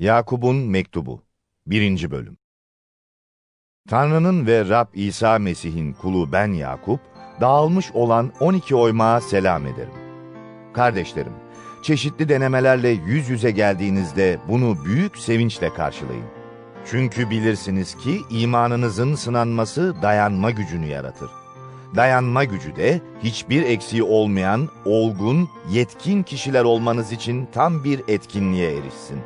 Yakup'un Mektubu 1. Bölüm Tanrı'nın ve Rab İsa Mesih'in kulu ben Yakup, dağılmış olan 12 oymağa selam ederim. Kardeşlerim, çeşitli denemelerle yüz yüze geldiğinizde bunu büyük sevinçle karşılayın. Çünkü bilirsiniz ki imanınızın sınanması dayanma gücünü yaratır. Dayanma gücü de hiçbir eksiği olmayan, olgun, yetkin kişiler olmanız için tam bir etkinliğe erişsin.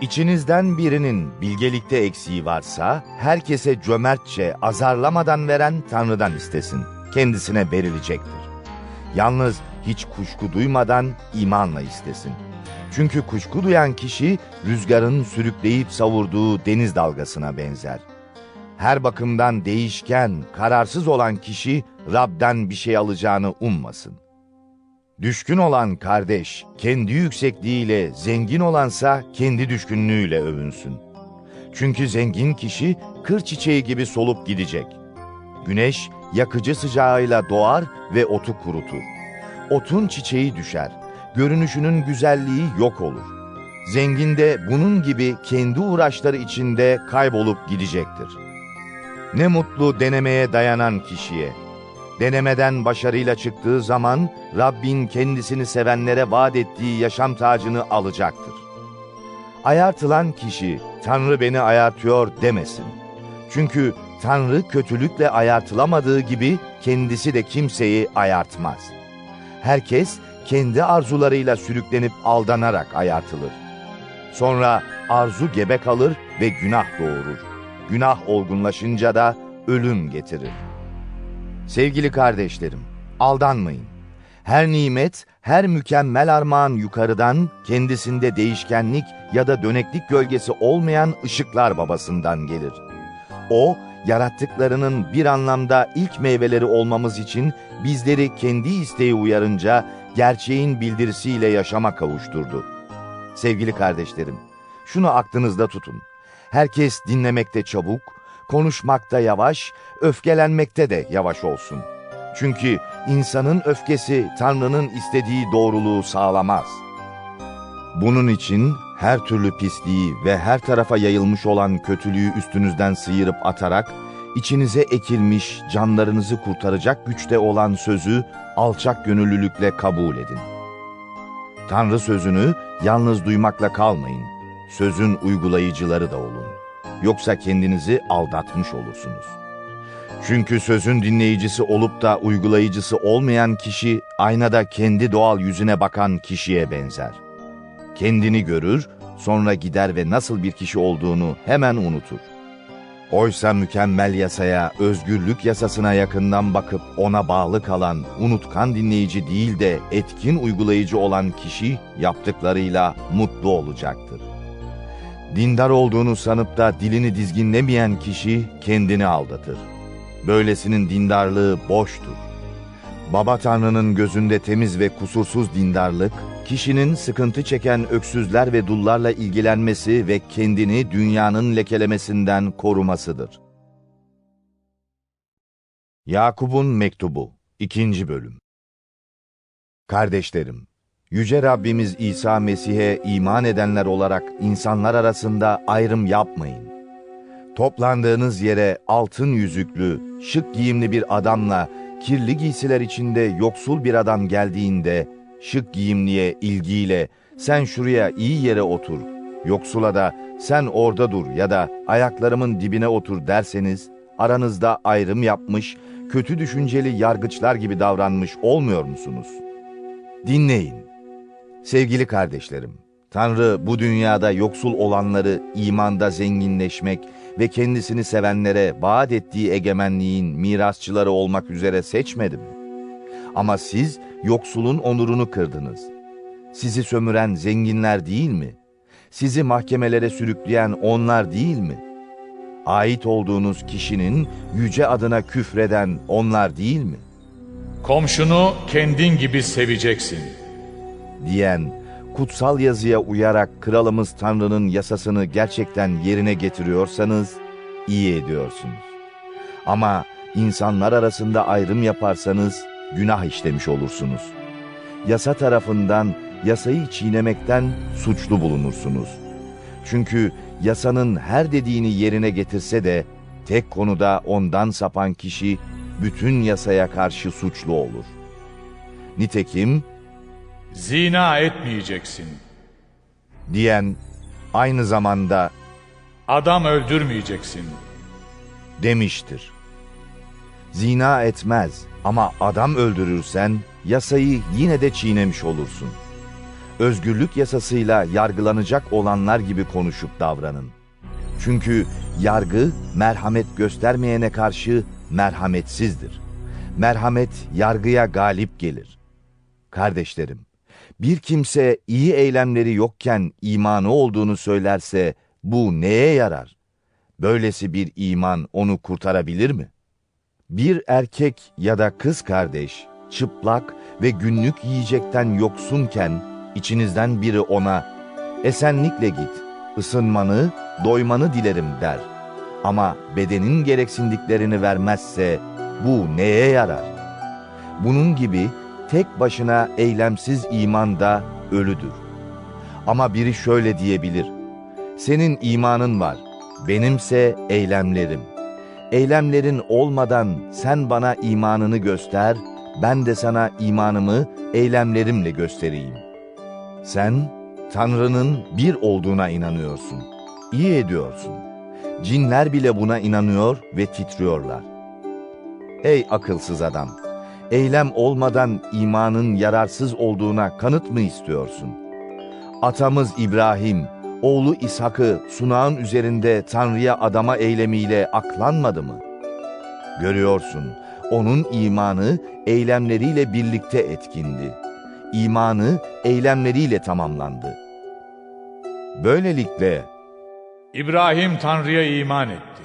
İçinizden birinin bilgelikte eksiği varsa, herkese cömertçe, azarlamadan veren Tanrı'dan istesin. Kendisine verilecektir. Yalnız hiç kuşku duymadan imanla istesin. Çünkü kuşku duyan kişi, rüzgarın sürükleyip savurduğu deniz dalgasına benzer. Her bakımdan değişken, kararsız olan kişi, Rab'den bir şey alacağını ummasın. Düşkün olan kardeş, kendi yüksekliğiyle, zengin olansa kendi düşkünlüğüyle övünsün. Çünkü zengin kişi kır çiçeği gibi solup gidecek. Güneş yakıcı sıcağıyla doğar ve otu kurutur. Otun çiçeği düşer, görünüşünün güzelliği yok olur. Zengin de bunun gibi kendi uğraşları içinde kaybolup gidecektir. Ne mutlu denemeye dayanan kişiye. Denemeden başarıyla çıktığı zaman Rabbin kendisini sevenlere vaat ettiği yaşam tacını alacaktır. Ayartılan kişi Tanrı beni ayartıyor demesin. Çünkü Tanrı kötülükle ayartılamadığı gibi kendisi de kimseyi ayartmaz. Herkes kendi arzularıyla sürüklenip aldanarak ayartılır. Sonra arzu gebe kalır ve günah doğurur. Günah olgunlaşınca da ölüm getirir. Sevgili kardeşlerim, aldanmayın. Her nimet, her mükemmel armağan yukarıdan, kendisinde değişkenlik ya da döneklik gölgesi olmayan ışıklar babasından gelir. O, yarattıklarının bir anlamda ilk meyveleri olmamız için bizleri kendi isteği uyarınca gerçeğin bildirisiyle yaşama kavuşturdu. Sevgili kardeşlerim, şunu aklınızda tutun. Herkes dinlemekte çabuk, konuşmakta yavaş, öfkelenmekte de yavaş olsun. Çünkü insanın öfkesi Tanrı'nın istediği doğruluğu sağlamaz. Bunun için her türlü pisliği ve her tarafa yayılmış olan kötülüğü üstünüzden sıyırıp atarak, içinize ekilmiş, canlarınızı kurtaracak güçte olan sözü alçak gönüllülükle kabul edin. Tanrı sözünü yalnız duymakla kalmayın, sözün uygulayıcıları da olun. Yoksa kendinizi aldatmış olursunuz. Çünkü sözün dinleyicisi olup da uygulayıcısı olmayan kişi aynada kendi doğal yüzüne bakan kişiye benzer. Kendini görür, sonra gider ve nasıl bir kişi olduğunu hemen unutur. Oysa mükemmel yasaya, özgürlük yasasına yakından bakıp ona bağlı kalan, unutkan dinleyici değil de etkin uygulayıcı olan kişi yaptıklarıyla mutlu olacaktır. Dindar olduğunu sanıp da dilini dizginlemeyen kişi kendini aldatır. Böylesinin dindarlığı boştur. Baba Tanrı'nın gözünde temiz ve kusursuz dindarlık, kişinin sıkıntı çeken öksüzler ve dullarla ilgilenmesi ve kendini dünyanın lekelemesinden korumasıdır. Yakup'un Mektubu 2. Bölüm Kardeşlerim, Yüce Rabbimiz İsa Mesih'e iman edenler olarak insanlar arasında ayrım yapmayın. Toplandığınız yere altın yüzüklü, şık giyimli bir adamla, kirli giysiler içinde yoksul bir adam geldiğinde, şık giyimliye ilgiyle, sen şuraya iyi yere otur, yoksula da sen orada dur ya da ayaklarımın dibine otur derseniz, aranızda ayrım yapmış, kötü düşünceli yargıçlar gibi davranmış olmuyor musunuz? Dinleyin. Sevgili kardeşlerim, Tanrı bu dünyada yoksul olanları imanda zenginleşmek ve kendisini sevenlere vaat ettiği egemenliğin mirasçıları olmak üzere seçmedi mi? Ama siz yoksulun onurunu kırdınız. Sizi sömüren zenginler değil mi? Sizi mahkemelere sürükleyen onlar değil mi? Ait olduğunuz kişinin yüce adına küfreden onlar değil mi? Komşunu kendin gibi seveceksin. Diyen kutsal yazıya uyarak kralımız Tanrı'nın yasasını gerçekten yerine getiriyorsanız iyi ediyorsunuz. Ama insanlar arasında ayrım yaparsanız günah işlemiş olursunuz. Yasa tarafından yasayı çiğnemekten suçlu bulunursunuz. Çünkü yasanın her dediğini yerine getirse de tek konuda ondan sapan kişi bütün yasaya karşı suçlu olur. Nitekim Zina etmeyeceksin. diyen aynı zamanda Adam öldürmeyeceksin. demiştir. Zina etmez ama adam öldürürsen yasayı yine de çiğnemiş olursun. Özgürlük yasasıyla yargılanacak olanlar gibi konuşup davranın. Çünkü yargı merhamet göstermeyene karşı merhametsizdir. Merhamet yargıya galip gelir. Kardeşlerim, bir kimse iyi eylemleri yokken imanı olduğunu söylerse bu neye yarar? Böylesi bir iman onu kurtarabilir mi? Bir erkek ya da kız kardeş çıplak ve günlük yiyecekten yoksunken içinizden biri ona esenlikle git, ısınmanı, doymanı dilerim der. Ama bedenin gereksindiklerini vermezse bu neye yarar? Bunun gibi tek başına eylemsiz iman da ölüdür. Ama biri şöyle diyebilir. Senin imanın var, benimse eylemlerim. Eylemlerin olmadan sen bana imanını göster, ben de sana imanımı eylemlerimle göstereyim. Sen Tanrı'nın bir olduğuna inanıyorsun. İyi ediyorsun. Cinler bile buna inanıyor ve titriyorlar. Ey akılsız adam! Eylem olmadan imanın yararsız olduğuna kanıt mı istiyorsun? Atamız İbrahim, oğlu İshak'ı sunağın üzerinde Tanrı'ya adama eylemiyle aklanmadı mı? Görüyorsun, onun imanı eylemleriyle birlikte etkindi. İmanı eylemleriyle tamamlandı. Böylelikle İbrahim Tanrı'ya iman etti.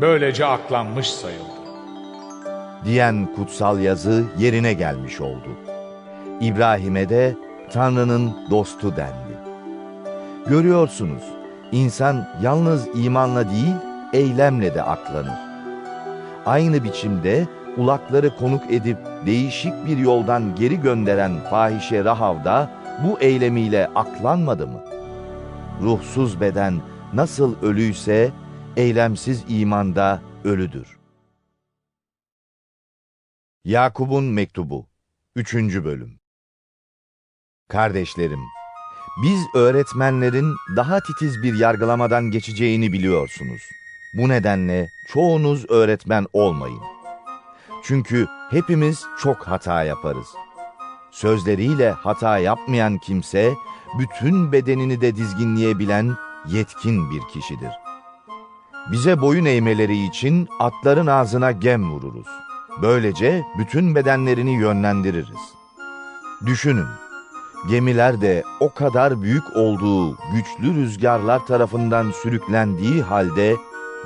Böylece aklanmış sayıldı. Diyen kutsal yazı yerine gelmiş oldu. İbrahim'e de Tanrı'nın dostu dendi. Görüyorsunuz, insan yalnız imanla değil, eylemle de aklanır. Aynı biçimde ulakları konuk edip değişik bir yoldan geri gönderen fahişe Rahav da bu eylemiyle aklanmadı mı? Ruhsuz beden nasıl ölüyse, eylemsiz imanda ölüdür. Yakup'un Mektubu 3. Bölüm Kardeşlerim, biz öğretmenlerin daha titiz bir yargılamadan geçeceğini biliyorsunuz. Bu nedenle çoğunuz öğretmen olmayın. Çünkü hepimiz çok hata yaparız. Sözleriyle hata yapmayan kimse, bütün bedenini de dizginleyebilen yetkin bir kişidir. Bize boyun eğmeleri için atların ağzına gem vururuz. Böylece bütün bedenlerini yönlendiririz. Düşünün, gemiler de o kadar büyük olduğu güçlü rüzgarlar tarafından sürüklendiği halde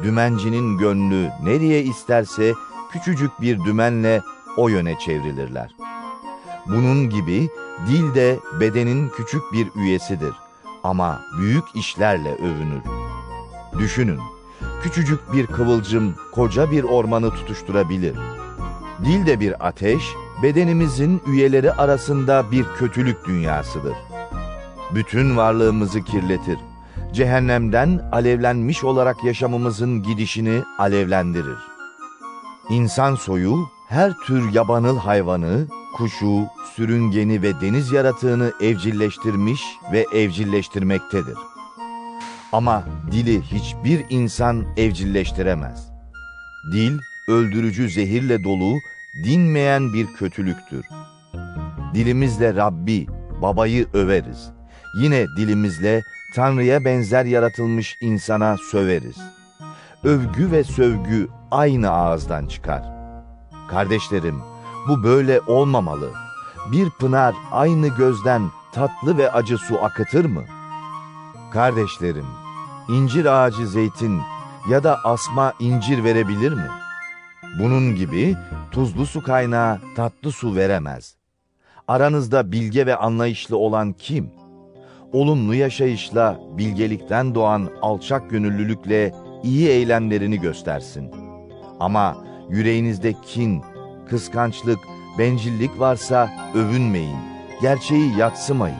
dümencinin gönlü nereye isterse küçücük bir dümenle o yöne çevrilirler. Bunun gibi dil de bedenin küçük bir üyesidir ama büyük işlerle övünür. Düşünün, küçücük bir kıvılcım koca bir ormanı tutuşturabilir. Dil de bir ateş, bedenimizin üyeleri arasında bir kötülük dünyasıdır. Bütün varlığımızı kirletir. Cehennemden alevlenmiş olarak yaşamımızın gidişini alevlendirir. İnsan soyu her tür yabanıl hayvanı, kuşu, sürüngeni ve deniz yaratığını evcilleştirmiş ve evcilleştirmektedir. Ama dili hiçbir insan evcilleştiremez. Dil, öldürücü zehirle dolu, dinmeyen bir kötülüktür. Dilimizle Rabbi, babayı överiz. Yine dilimizle Tanrı'ya benzer yaratılmış insana söveriz. Övgü ve sövgü aynı ağızdan çıkar. Kardeşlerim, bu böyle olmamalı. Bir pınar aynı gözden tatlı ve acı su akıtır mı? Kardeşlerim, incir ağacı zeytin ya da asma incir verebilir mi? Bunun gibi tuzlu su kaynağı tatlı su veremez. Aranızda bilge ve anlayışlı olan kim? Olumlu yaşayışla, bilgelikten doğan alçak gönüllülükle iyi eylemlerini göstersin. Ama yüreğinizde kin, kıskançlık, bencillik varsa övünmeyin, gerçeği yatsımayın.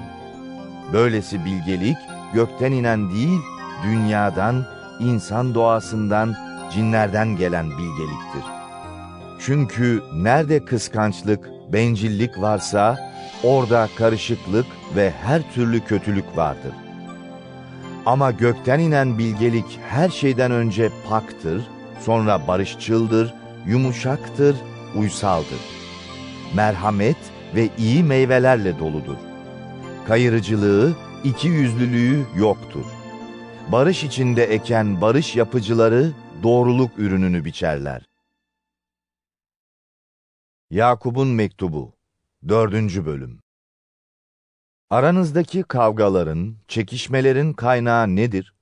Böylesi bilgelik gökten inen değil, dünyadan, insan doğasından, cinlerden gelen bilgeliktir. Çünkü nerede kıskançlık, bencillik varsa, orada karışıklık ve her türlü kötülük vardır. Ama gökten inen bilgelik her şeyden önce paktır, sonra barışçıldır, yumuşaktır, uysaldır. Merhamet ve iyi meyvelerle doludur. Kayırıcılığı, iki yüzlülüğü yoktur. Barış içinde eken barış yapıcıları doğruluk ürününü biçerler. Yakup'un Mektubu 4. Bölüm Aranızdaki kavgaların, çekişmelerin kaynağı nedir?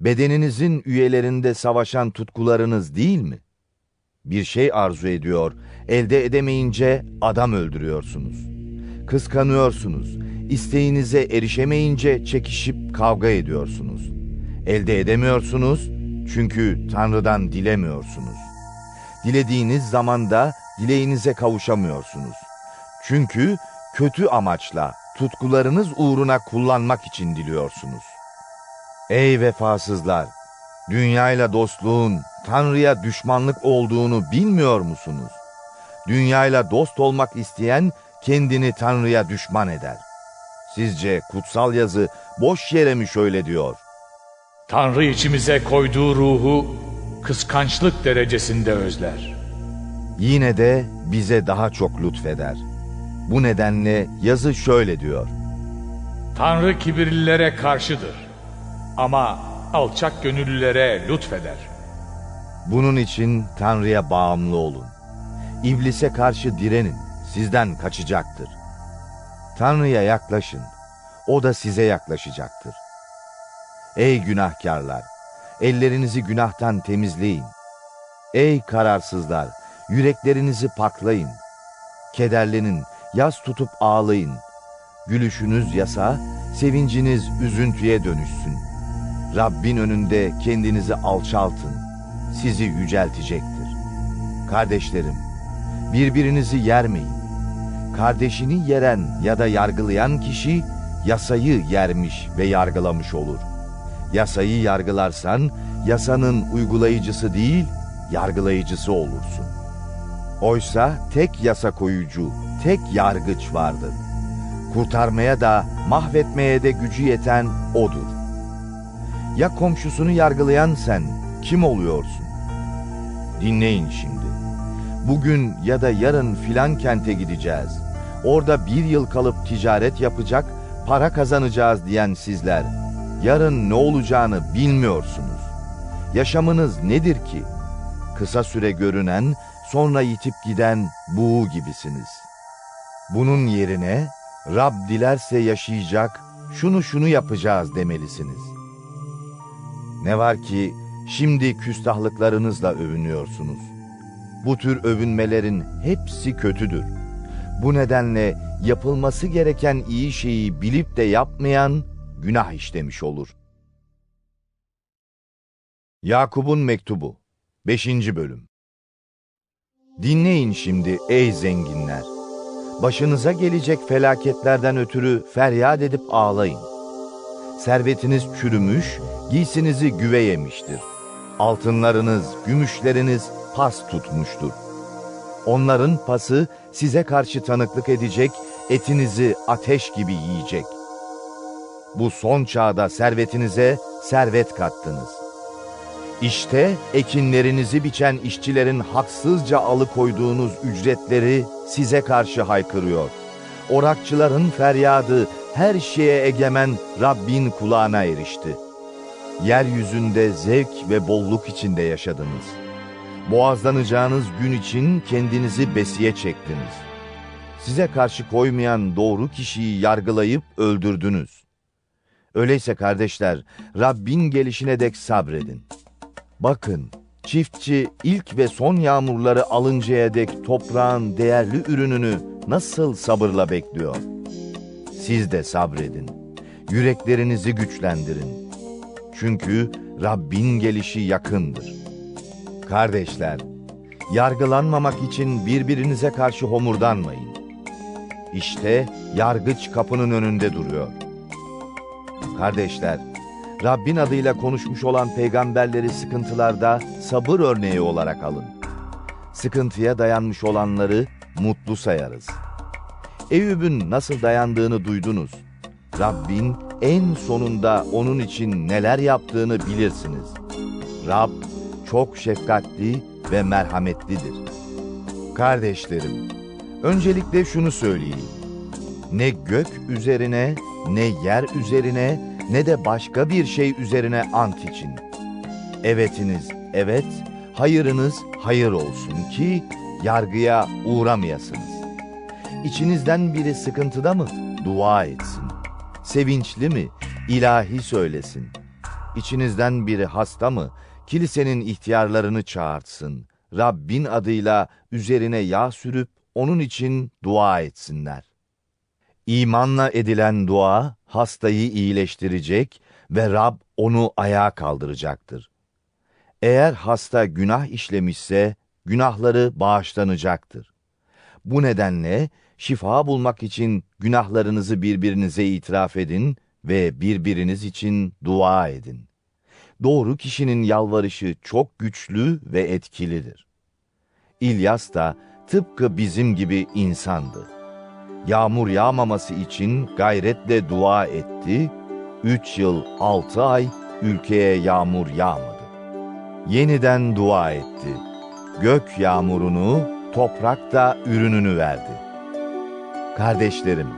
Bedeninizin üyelerinde savaşan tutkularınız değil mi? Bir şey arzu ediyor, elde edemeyince adam öldürüyorsunuz. Kıskanıyorsunuz, isteğinize erişemeyince çekişip kavga ediyorsunuz. Elde edemiyorsunuz çünkü Tanrı'dan dilemiyorsunuz. Dilediğiniz zamanda dileğinize kavuşamıyorsunuz. Çünkü kötü amaçla, tutkularınız uğruna kullanmak için diliyorsunuz. Ey vefasızlar! Dünyayla dostluğun, Tanrı'ya düşmanlık olduğunu bilmiyor musunuz? Dünyayla dost olmak isteyen kendini Tanrı'ya düşman eder. Sizce kutsal yazı boş yere mi şöyle diyor? Tanrı içimize koyduğu ruhu kıskançlık derecesinde özler. Yine de bize daha çok lütfeder. Bu nedenle yazı şöyle diyor. Tanrı kibirlilere karşıdır. Ama alçak gönüllülere lütfeder. Bunun için Tanrı'ya bağımlı olun. İblise karşı direnin, sizden kaçacaktır. Tanrı'ya yaklaşın, o da size yaklaşacaktır. Ey günahkarlar, ellerinizi günahtan temizleyin. Ey kararsızlar, yüreklerinizi paklayın. Kederlenin, yas tutup ağlayın. Gülüşünüz yasa, sevinciniz üzüntüye dönüşsün. Rabbin önünde kendinizi alçaltın, sizi yüceltecektir. Kardeşlerim, birbirinizi yermeyin. Kardeşini yeren ya da yargılayan kişi yasayı yermiş ve yargılamış olur. Yasayı yargılarsan yasanın uygulayıcısı değil, yargılayıcısı olursun. Oysa tek yasa koyucu, tek yargıç vardır. Kurtarmaya da mahvetmeye de gücü yeten odur. Ya komşusunu yargılayan sen kim oluyorsun? Dinleyin şimdi. Bugün ya da yarın filan kente gideceğiz. Orada bir yıl kalıp ticaret yapacak, para kazanacağız diyen sizler, yarın ne olacağını bilmiyorsunuz. Yaşamınız nedir ki? Kısa süre görünen, sonra yitip giden buğu gibisiniz. Bunun yerine, Rab dilerse yaşayacak, şunu şunu yapacağız demelisiniz. Ne var ki, şimdi küstahlıklarınızla övünüyorsunuz. Bu tür övünmelerin hepsi kötüdür. Bu nedenle yapılması gereken iyi şeyi bilip de yapmayan günah işlemiş olur. Yakup'un Mektubu 5. Bölüm Dinleyin şimdi ey zenginler. Başınıza gelecek felaketlerden ötürü feryat edip ağlayın. Servetiniz çürümüş, giysinizi güve yemiştir. Altınlarınız, gümüşleriniz pas tutmuştur. Onların pası size karşı tanıklık edecek, etinizi ateş gibi yiyecek. Bu son çağda servetinize servet kattınız. İşte ekinlerinizi biçen işçilerin haksızca alıkoyduğunuz ücretleri size karşı haykırıyor. Orakçıların feryadı her şeye egemen Rabbin kulağına erişti. Yeryüzünde zevk ve bolluk içinde yaşadınız. Boğazlanacağınız gün için kendinizi besiye çektiniz. Size karşı koymayan doğru kişiyi yargılayıp öldürdünüz. Öyleyse kardeşler, Rabbin gelişine dek sabredin. Bakın, çiftçi ilk ve son yağmurları alıncaya dek toprağın değerli ürününü nasıl sabırla bekliyor. Siz de sabredin. Yüreklerinizi güçlendirin. Çünkü Rabbin gelişi yakındır. Kardeşler, yargılanmamak için birbirinize karşı homurdanmayın. İşte yargıç kapının önünde duruyor. Kardeşler, Rabbin adıyla konuşmuş olan peygamberleri sıkıntılarda sabır örneği olarak alın. Sıkıntıya dayanmış olanları mutlu sayarız. Eyüp'ün nasıl dayandığını duydunuz. Rabbin en sonunda onun için neler yaptığını bilirsiniz. Rab çok şefkatli ve merhametlidir. Kardeşlerim, öncelikle şunu söyleyeyim. Ne gök üzerine, ne yer üzerine, ne de başka bir şey üzerine ant için. Evetiniz evet, hayırınız hayır olsun ki yargıya uğramayasınız. İçinizden biri sıkıntıda mı? Dua etsin. Sevinçli mi? İlahi söylesin. İçinizden biri hasta mı? Kilisenin ihtiyarlarını çağırtsın. Rabbin adıyla üzerine yağ sürüp onun için dua etsinler. İmanla edilen dua hastayı iyileştirecek ve Rab onu ayağa kaldıracaktır. Eğer hasta günah işlemişse günahları bağışlanacaktır. Bu nedenle şifa bulmak için günahlarınızı birbirinize itiraf edin ve birbiriniz için dua edin. Doğru kişinin yalvarışı çok güçlü ve etkilidir. İlyas da tıpkı bizim gibi insandı. Yağmur yağmaması için gayretle dua etti, üç yıl altı ay ülkeye yağmur yağmadı. Yeniden dua etti. Gök yağmurunu, toprak da ürününü verdi. Kardeşlerim,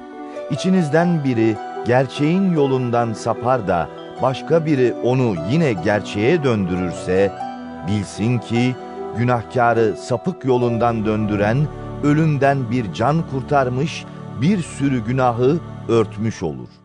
içinizden biri gerçeğin yolundan sapar da başka biri onu yine gerçeğe döndürürse, bilsin ki günahkarı sapık yolundan döndüren, ölümden bir can kurtarmış, bir sürü günahı örtmüş olur.''